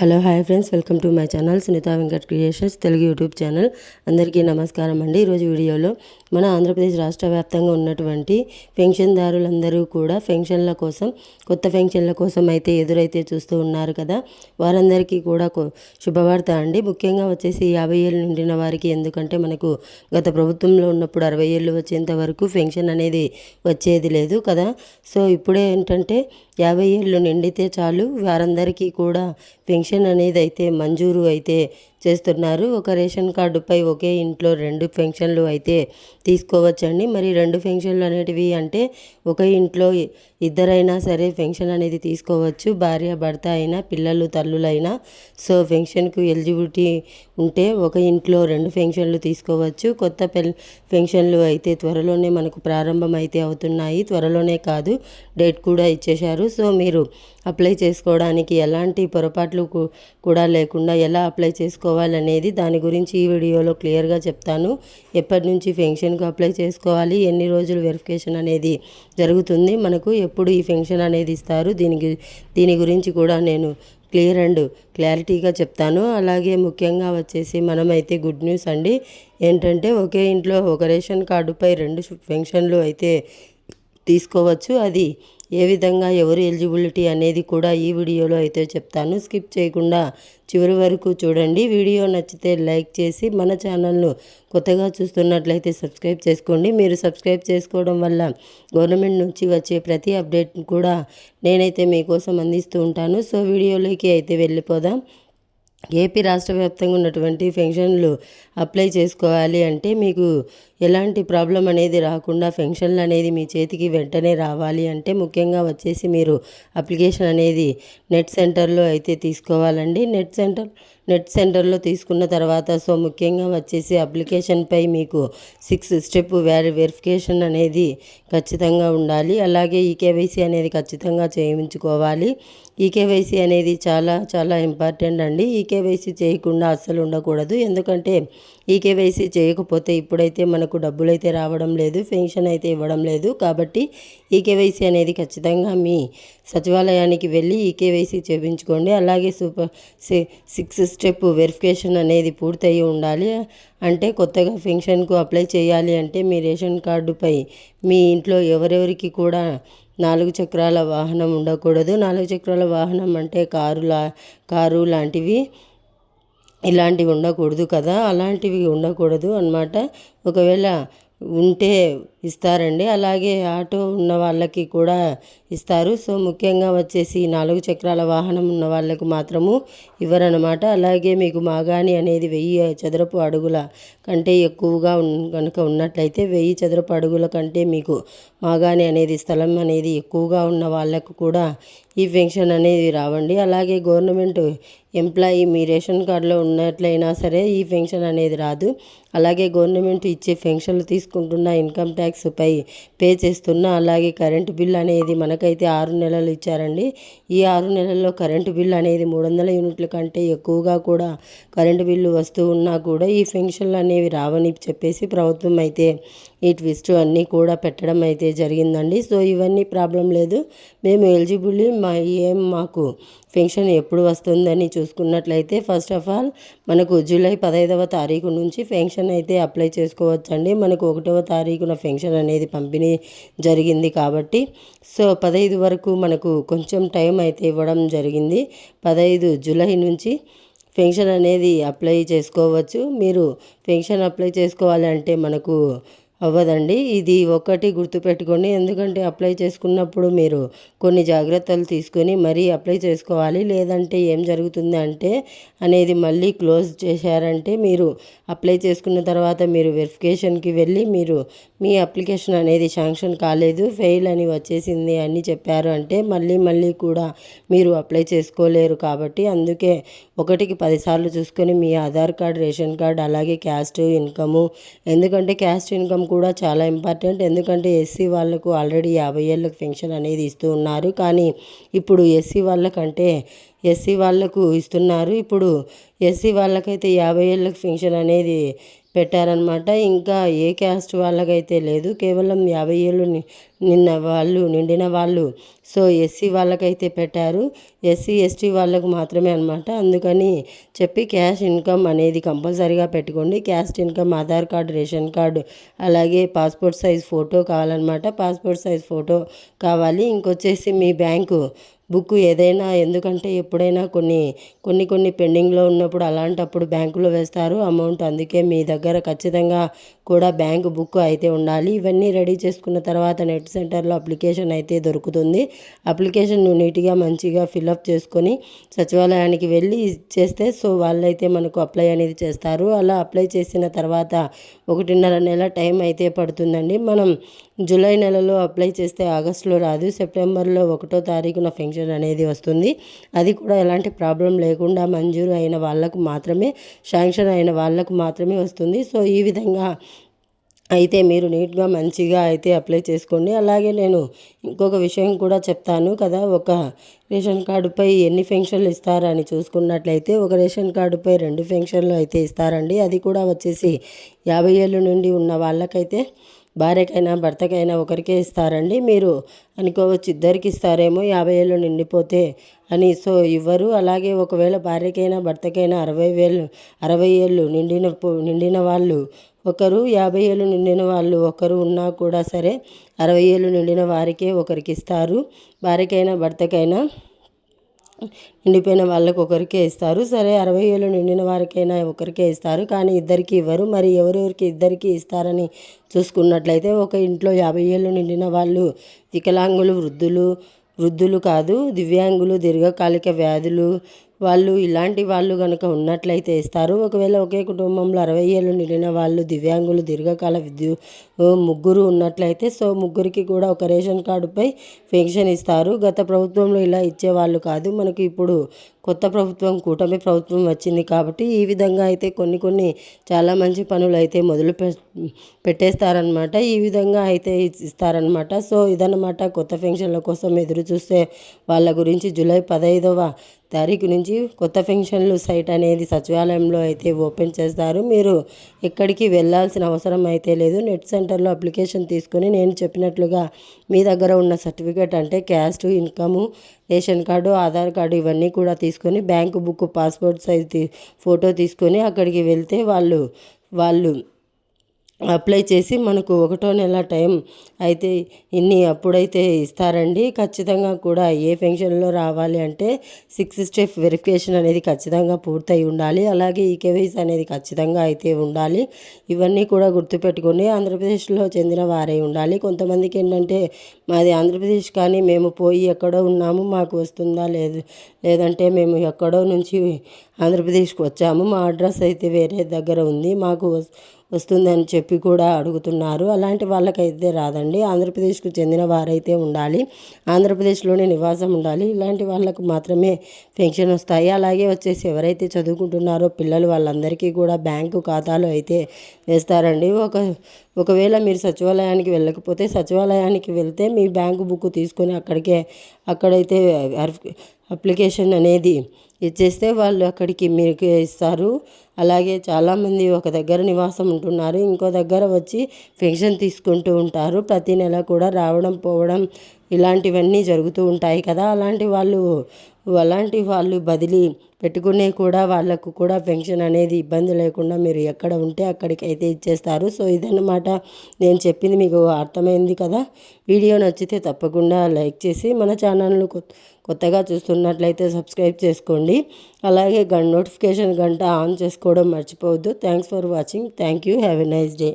Hello hi friends. Welcome to my channel Sunita Venkat creations Telugu YouTube channel. అందరికీ నమస్కారం అండి. ఈరోజు వీడియోలో మన ఆంధ్రప్రదేశ్ రాష్ట్ర వ్యాప్తంగా ఉన్నటువంటి పెన్షన్దారులందరూ కూడా పెన్షన్ల కోసం కొత్త పెన్షన్ల కోసం అయితే ఎదురైతే చూస్తూ ఉన్నారు కదా. వారందరికీ కూడా శుభవార్త అండి. ముఖ్యంగా వచ్చేసి యాభై ఏళ్ళు నిండిన వారికి ఎందుకంటే మనకు గత ప్రభుత్వంలో ఉన్నప్పుడు అరవై ఏళ్ళు వచ్చేంత వరకు పెన్షన్ అనేది వచ్చేది లేదు కదా. సో ఇప్పుడే ఏంటంటే యాభై ఏళ్ళు నిండితే చాలు వారందరికీ కూడా పెన్షన్ అనేది అయితే మంజూరు అయితే చేస్తున్నారు. ఒక రేషన్ కార్డుపై ఒకే ఇంట్లో రెండు పెన్షన్లు అయితే తీసుకోవచ్చండి. మరి రెండు పెన్షన్లు అనేటివి అంటే ఒక ఇంట్లో ఇద్దరైనా సరే పెన్షన్ అనేది తీసుకోవచ్చు. భార్య భర్త అయినా పిల్లలు తల్లులైనా. సో పెన్షన్కు ఎలిజిబిలిటీ ఉంటే ఒక ఇంట్లో రెండు పెన్షన్లు తీసుకోవచ్చు. కొత్త పెన్ పెన్షన్లు అయితే త్వరలోనే మనకు ప్రారంభం అయితే అవుతున్నాయి. త్వరలోనే కాదు డేట్ కూడా ఇచ్చేశారు. సో మీరు అప్లై చేసుకోవడానికి ఎలాంటి పొరపాట్లు కూడా లేకుండా ఎలా అప్లై చేసుకో చేసుకోవాలనేది దాని గురించి ఈ వీడియోలో క్లియర్గా చెప్తాను. ఎప్పటి నుంచి పెన్షన్కు అప్లై చేసుకోవాలి ఎన్ని రోజులు వెరిఫికేషన్ అనేది జరుగుతుంది మనకు ఎప్పుడు ఈ పెన్షన్ అనేది ఇస్తారు దీనికి దీని గురించి కూడా నేను క్లియర్ అండ్ క్లారిటీగా చెప్తాను. అలాగే ముఖ్యంగా వచ్చేసి మనమైతే గుడ్ న్యూస్ అండి. ఏంటంటే ఒకే ఇంట్లో ఒక రేషన్ కార్డుపై రెండు పెన్షన్లు అయితే తీసుకోవచ్చు. అది ఏ విధంగా ఎవరు ఎలిజిబిలిటీ అనేది కూడా ఈ వీడియోలో అయితే చెప్తాను. స్కిప్ చేయకుండా చివరి వరకు చూడండి. వీడియో నచ్చితే లైక్ చేసి మన ఛానల్ను కొత్తగా చూస్తున్నట్లయితే సబ్స్క్రైబ్ చేసుకోండి. మీరు సబ్స్క్రైబ్ చేసుకోవడం వల్ల గవర్నమెంట్ నుంచి వచ్చే ప్రతి అప్డేట్ కూడా నేనైతే మీకోసం అందిస్తూ ఉంటాను. సో వీడియోలోకి అయితే వెళ్ళిపోదాం. ఏపీ రాష్ట్ర వ్యాప్తంగా ఉన్నటువంటి పెన్షన్లు అప్లై చేసుకోవాలి అంటే మీకు ఎలాంటి ప్రాబ్లం అనేది రాకుండా పెన్షన్లు అనేది మీ చేతికి వెంటనే రావాలి అంటే ముఖ్యంగా వచ్చేసి మీరు అప్లికేషన్ అనేది నెట్ సెంటర్లో అయితే తీసుకోవాలండి. నెట్ సెంటర్ నెట్ సెంటర్లో తీసుకున్న తర్వాత సో ముఖ్యంగా వచ్చేసి అప్లికేషన్పై మీకు సిక్స్ స్టెప్ వ్యారి వెరిఫికేషన్ అనేది ఖచ్చితంగా ఉండాలి. అలాగే ఈకేవైసీ అనేది ఖచ్చితంగా చేయించుకోవాలి. ఈకేవైసీ అనేది చాలా చాలా ఇంపార్టెంట్ అండి. ఈకేవైసీ చేయకుండా అస్సలు ఉండకూడదు. ఎందుకంటే ఈకేవైసీ చేయకపోతే ఇప్పుడైతే మనకు డబ్బులు అయితే రావడం లేదు పెన్షన్ అయితే ఇవ్వడం లేదు. కాబట్టి ఈకేవైసీ అనేది ఖచ్చితంగా మీ సచివాలయానికి వెళ్ళి ఈకేవైసీ చేయించుకోండి అలాగే సూపర్ సిక్స్ స్టెప్ వెరిఫికేషన్ అనేది పూర్తయి ఉండాలి. అంటే కొత్తగా పెన్షన్కు అప్లై చేయాలి అంటే మీ రేషన్ కార్డుపై మీ ఇంట్లో ఎవరెవరికి కూడా నాలుగు చక్రాల వాహనం ఉండకూడదు. నాలుగు చక్రాల వాహనం అంటే కారు లా కారు లాంటివి. ఇలాంటివి ఉండకూడదు కదా అలాంటివి ఉండకూడదు అనమాట ఒకవేళ ఉంటే ఇస్తారండి. అలాగే ఆటో ఉన్న వాళ్ళకి కూడా ఇస్తారు. సో ముఖ్యంగా వచ్చేసి నాలుగు చక్రాల వాహనం ఉన్న వాళ్ళకు మాత్రము ఇవ్వరనమాట అలాగే మీకు మాగాణి అనేది వెయ్యి చదరపు అడుగుల కంటే ఎక్కువగా కనుక ఉన్నట్లయితే వెయ్యి చదరపు అడుగుల కంటే మీకు మాగాణి అనేది స్థలం అనేది ఎక్కువగా ఉన్న వాళ్ళకు కూడా ఈ పెన్షన్ అనేది రావండి. అలాగే గవర్నమెంట్ ఎంప్లాయీ మీ రేషన్ కార్డులో ఉన్నట్లయినా సరే ఈ పెన్షన్ అనేది రాదు. అలాగే గవర్నమెంట్ ఇచ్చే పెన్షన్లు తీసుకుంటున్న ఇన్కమ్ ట్యాక్స్ పై పే చేస్తున్న అలాగే కరెంటు బిల్ అనేది మనకైతే ఆరు నెలలు ఇచ్చారండి. ఈ ఆరు నెలల్లో కరెంటు బిల్ అనేది మూడు వందల యూనిట్ల కంటే ఎక్కువగా కూడా కరెంటు బిల్లు వస్తూ ఉన్నా కూడా ఈ పెన్షన్లు అనేవి రావని చెప్పేసి ప్రభుత్వం అయితే ఈ ట్విస్ట్ అన్నీ కూడా పెట్టడం అయితే జరిగిందండి. సో ఇవన్నీ ప్రాబ్లం లేదు. మేము ఎలిజిబుల్ మా ఏం మాకు పెన్షన్ ఎప్పుడు వస్తుందని చూసుకున్నట్లయితే ఫస్ట్ ఆఫ్ ఆల్ మనకు జూలై పదహైదవ తారీఖు నుంచి పెన్షన్ అయితే అప్లై చేసుకోవచ్చండి. మనకు ఒకటవ తారీఖున పెన్షన్ అనేది పంపిణీ జరిగింది కాబట్టి సో పదహైదు వరకు మనకు కొంచెం టైం అయితే ఇవ్వడం జరిగింది. పదహైదు జూలై నుంచి పెన్షన్ అనేది అప్లై చేసుకోవచ్చు. మీరు పెన్షన్ అప్లై చేసుకోవాలి అంటే మనకు అవ్వదండి. ఇది ఒకటి గుర్తుపెట్టుకోండి. ఎందుకంటే అప్లై చేసుకున్నప్పుడు మీరు కొన్ని జాగ్రత్తలు తీసుకొని మరీ అప్లై చేసుకోవాలి. లేదంటే ఏం జరుగుతుంది అంటే అనేది మళ్ళీ క్లోజ్ చేశారంటే మీరు అప్లై చేసుకున్న తర్వాత మీరు వెరిఫికేషన్కి వెళ్ళి మీరు మీ అప్లికేషన్ అనేది శాంక్షన్ కాలేదు. ఫెయిల్ అని వచ్చేసింది అని చెప్పారు అంటే మళ్ళీ మళ్ళీ కూడా మీరు అప్లై చేసుకోలేరు కాబట్టి అందుకే ఒకటికి పదిసార్లు చూసుకొని మీ ఆధార్ కార్డ్ రేషన్ కార్డ్ అలాగే క్యాస్ట్ ఇన్కము. ఎందుకంటే క్యాస్ట్ ఇన్కమ్ కూడా చాలా ఇంపార్టెంట్. ఎందుకంటే ఎస్సీ వాళ్ళకు ఆల్రెడీ యాభై ఏళ్ళకు పెన్షన్ అనేది ఇస్తూ ఉన్నారు. కానీ ఇప్పుడు ఎస్సీ వాళ్ళకంటే ఎస్సీ వాళ్ళకు ఇస్తున్నారు. ఇప్పుడు ఎస్సీ వాళ్ళకైతే యాభై ఏళ్ళకు పెన్షన్ అనేది పెట్టారనమాట ఇంకా ఏ క్యాస్ట్ వాళ్ళకైతే లేదు. కేవలం యాభై ఏళ్ళు నిన్న వాళ్ళు నిండిన వాళ్ళు. సో ఎస్సీ వాళ్ళకైతే పెట్టారు. ఎస్సీ ఎస్టీ వాళ్ళకు మాత్రమే అనమాట అందుకని చెప్పి క్యాష్ ఇన్కమ్ అనేది కంపల్సరీగా పెట్టుకోండి. Caste income Aadhaar card ration card అలాగే పాస్పోర్ట్ సైజ్ ఫోటో కావాలన్నమాట. పాస్పోర్ట్ సైజ్ ఫోటో కావాలి. ఇంకొచ్చేసి మీ బ్యాంకు బుక్ ఏదైనా ఎందుకంటే ఎప్పుడైనా కొన్ని కొన్ని కొన్ని పెండింగ్లో ఉన్నప్పుడు అలాంటప్పుడు బ్యాంకులో వేస్తారు అమౌంట్. అందుకే మీ దగ్గర ఖచ్చితంగా కూడా బ్యాంక్ బుక్ అయితే ఉండాలి. ఇవన్నీ రెడీ చేసుకున్న తర్వాత నెట్ సెంటర్లో అప్లికేషన్ అయితే దొరుకుతుంది. అప్లికేషన్ నీట్గా మంచిగా ఫిల్అప్ చేసుకొని సచివాలయానికి వెళ్ళి చేస్తే సో వాళ్ళైతే మనకు అప్లై అనేది చేస్తారు. అలా అప్లై చేసిన తర్వాత ఒకటిన్నర నెల టైం అయితే పడుతుందండి. మనం జూలై నెలలో అప్లై చేస్తే ఆగస్టులో రాదు. సెప్టెంబర్లో ఒకటో తారీఖున ఫెన్షన్ అనేది వస్తుంది. అది కూడా ఎలాంటి ప్రాబ్లం లేకుండా మంజూరు అయిన వాళ్ళకు మాత్రమే శాంక్షన్ అయిన వాళ్ళకు మాత్రమే వస్తుంది. సో ఈ విధంగా అయితే మీరు నీట్గా మంచిగా అయితే అప్లై చేసుకోండి. అలాగే నేను ఇంకొక విషయం కూడా చెప్తాను కదా. ఒక రేషన్ కార్డుపై ఎన్ని ఫెన్షన్లు ఇస్తారని చూసుకున్నట్లయితే ఒక రేషన్ కార్డుపై రెండు ఫెన్షన్లు అయితే ఇస్తారండి. అది కూడా వచ్చేసి యాభై ఏళ్ళ నుండి ఉన్న వాళ్ళకైతే భార్యకైనా భర్తకైనా ఒకరికే ఇస్తారండి. మీరు అనుకోవచ్చు ఇద్దరికి ఇస్తారేమో యాభై ఏళ్ళు నిండిపోతే అని. సో ఇవ్వరు. అలాగే ఒకవేళ భార్యకైనా భర్తకైనా అరవై వేలు అరవై ఏళ్ళు నిండిన నిండిన వాళ్ళు ఒకరు యాభై ఏళ్ళు నిండిన వాళ్ళు ఒకరు ఉన్నా కూడా సరే అరవై ఏళ్ళు నిండిన వారికే ఒకరికి ఇస్తారు. భార్యకైనా భర్తకైనా నిండిపోయిన వాళ్ళకి ఒకరికే ఇస్తారు. సరే అరవై ఏళ్ళు నిండిన వారికైనా ఒకరికే ఇస్తారు. కానీ ఇద్దరికి ఇవ్వరు. మరి ఎవరెవరికి ఇద్దరికి ఇస్తారని చూసుకున్నట్లయితే ఒక ఇంట్లో యాభై ఏళ్ళు నిండిన వాళ్ళు వికలాంగులు వృద్ధులు వృద్ధులు కాదు దివ్యాంగులు దీర్ఘకాలిక వ్యాధులు వాళ్ళు ఇలాంటి వాళ్ళు కనుక ఉన్నట్లయితే ఇస్తారు. ఒకవేళ ఒకే కుటుంబంలో అరవై ఏళ్ళు నిండిన వాళ్ళు దివ్యాంగులు దీర్ఘకాల విద్యు ముగ్గురు ఉన్నట్లయితే సో ముగ్గురికి కూడా ఒక రేషన్ కార్డుపై పెన్షన్ ఇస్తారు. గత ప్రభుత్వంలో ఇలా ఇచ్చేవాళ్ళు కాదు. మనకి ఇప్పుడు కొత్త ప్రభుత్వం కూటమి ప్రభుత్వం వచ్చింది కాబట్టి ఈ విధంగా అయితే కొన్ని కొన్ని చాలా మంచి పనులు అయితే మొదలు పెట్టేస్తారనమాట ఈ విధంగా అయితే ఇస్తారనమాట సో ఇదన్నమాట కొత్త పెన్షన్ల కోసం ఎదురు చూస్తే వాళ్ళ గురించి. జూలై పదహైదవ తారీఖు నుంచి కొత్త పెన్షన్లు సైట్ అనేది సచివాలయంలో అయితే ఓపెన్ చేస్తారు. మీరు ఎక్కడికి వెళ్ళాల్సిన అవసరం అయితే లేదు. నెట్ సెంటర్లో అప్లికేషన్ తీసుకొని నేను చెప్పినట్లుగా మీ దగ్గర ఉన్న సర్టిఫికేట్ అంటే caste income ration card Aadhaar card ఇవన్నీ కూడా తీసుకొని bank book passport size photo తీసుకొని అక్కడికి వెళ్తే వాళ్ళు వాళ్ళు అప్లై చేసి మనకు ఒకటో నెల టైం అయితే ఇన్ని అప్పుడైతే ఇస్తారండి. ఖచ్చితంగా కూడా ఏ ఫంక్షన్లో రావాలి అంటే సిక్స్ స్టెప్ వెరిఫికేషన్ అనేది ఖచ్చితంగా పూర్తయి ఉండాలి. అలాగే ఈ కేవైస్ అనేది ఖచ్చితంగా అయితే ఉండాలి. ఇవన్నీ కూడా గుర్తుపెట్టుకొని ఆంధ్రప్రదేశ్లో చెందిన వారే ఉండాలి. కొంతమందికి ఏంటంటే మాది ఆంధ్రప్రదేశ్ కానీ మేము పోయి ఎక్కడో ఉన్నాము మాకు వస్తుందా లేదు లేదంటే మేము ఎక్కడో నుంచి ఆంధ్రప్రదేశ్కి వచ్చాము మా అడ్రస్ అయితే వేరే దగ్గర ఉంది మాకు వస్తుందని చెప్పి కూడా అడుగుతున్నారు. అలాంటి వాళ్ళకైతే రాదండి. ఆంధ్రప్రదేశ్కు చెందిన వారైతే ఉండాలి. ఆంధ్రప్రదేశ్లోనే నివాసం ఉండాలి. ఇలాంటి వాళ్ళకు మాత్రమే పెన్షన్ వస్తాయి. అలాగే వచ్చేసి ఎవరైతే చదువుకుంటున్నారో పిల్లలు వాళ్ళందరికీ కూడా బ్యాంకు ఖాతాలు అయితే వేస్తారండి. ఒక ఒకవేళ మీరు సచివాలయానికి వెళ్ళకపోతే సచివాలయానికి వెళ్తే మీ బ్యాంకు బుక్ తీసుకొని అక్కడికే అక్కడైతే అప్లికేషన్ అనేది ఇచ్చేస్తే వాళ్ళు అక్కడికి మీకు ఇస్తారు అలాగే చాలామంది ఒక దగ్గర నివాసం ఉంటున్నారు. ఇంకో దగ్గర వచ్చి పెన్షన్ తీసుకుంటూ ఉంటారు. ప్రతి నెల కూడా రావడం పోవడం ఇలాంటివన్నీ జరుగుతూ ఉంటాయి కదా. అలాంటి వాళ్ళు అలాంటి వాళ్ళు బదిలీ పెట్టుకునే కూడా వాళ్ళకు కూడా పెన్షన్ అనేది ఇబ్బంది లేకుండా మీరు ఎక్కడ ఉంటే అక్కడికి అయితే ఇచ్చేస్తారు. సో ఇదన్నమాట నేను చెప్పింది మీకు అర్థమైంది కదా. వీడియో నచ్చితే తప్పకుండా లైక్ చేసి మన ఛానల్ను కొత్తగా చూస్తున్నట్లయితే సబ్స్క్రైబ్ చేసుకోండి. అలాగే గన్ నోటిఫికేషన్ గంట ఆన్ చేసుకోవడం మర్చిపోవద్దు. Thanks for watching. Thank you. Have a nice day.